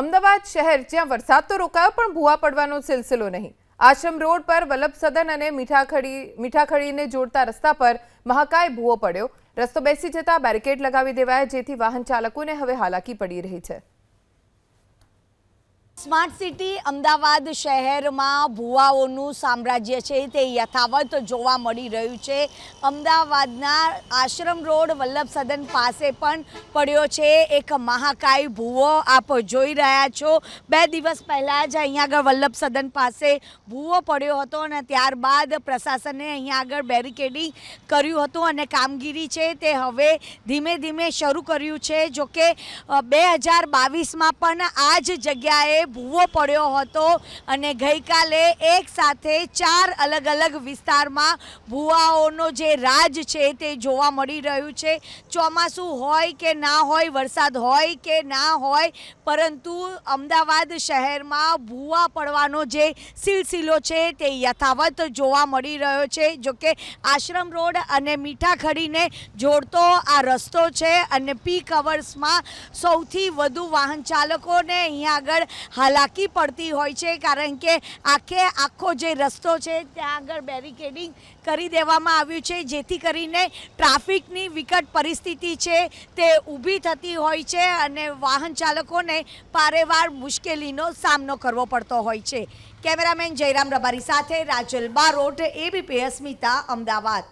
અમદાવાદ શહેર, જ્યાં વરસાદ તો રોકાયો, પણ ભૂવા પડવાનો સિલસિલો નહીં. આશ્રમ રોડ પર વલ્લભ સદન અને મીઠાખડી, મીઠાખડીને જોડતા રસ્તા પર મહાકાય ભૂવો પડ્યો. રસ્તો બેસી જતા બેરિકેડ લગાવી દેવાયા, જેથી વાહન ચાલકોને હવે હાલાકી પડી રહી છે. સ્માર્ટ સિટી અમદાવાદ શહેરમાં ભુવાઓનું સામ્રાજ્ય છે, તે યથાવત જોવા મળી રહ્યું છે. અમદાવાદના આશ્રમ રોડ વલ્લભ સદન પાસે પણ પડ્યો છે. એક મહાકાય ભૂવો આપ જોઈ રહ્યા છો. બે દિવસ પહેલાં જ અહીંયા આગળ વલ્લભ સદન પાસે ભૂવો પડ્યો હતો અને ત્યારબાદ પ્રશાસને અહીંયા આગળ બેરિકેડિંગ કર્યું હતું અને કામગીરી છે તે હવે ધીમે ધીમે શરૂ કર્યું છે. જોકે બે હજાર બાવીસમાં પણ આ જ જગ્યાએ ભૂવો પડ્યો હતો અને ગઈકાલે એક સાથે ચાર અલગ અલગ વિસ્તારમાં ભૂવાઓનો જે રાજ છે તે જોવા મળી રહ્યું છે. ચોમાસું હોય કે ના હોય, વરસાદ હોય કે ના હોય, પરંતુ અમદાવાદ શહેરમાં ભૂવા પડવાનો જે સિલસિલો છે તે યથાવત જોવા મળી રહ્યો છે. જોકે આશ્રમ રોડ અને મીઠાખડીને જોડતો આ રસ્તો છે અને પીક અવર્સમાં સૌથી વધુ વાહન ચાલકોને અહીંયા આગળ હાલાકી પડતી હોય છે, કારણ કે આખે આખો જે રસ્તો છે, ત્યાં આગળ બેરિકેડિંગ કરી દેવામાં આવ્યું છે, જેથી કરીને ટ્રાફિકની વિકટ પરિસ્થિતિ છે, તે ઊભી થતી હોય છે અને વાહન ચાલકોને પારેવાર મુશ્કેલીનો સામનો કરવો પડતો હોય છે. કેમેરામેન જયરામ રબારી સાથે રાજલ બારોટ એબીપી અસ્મિતા અમદાવાદ.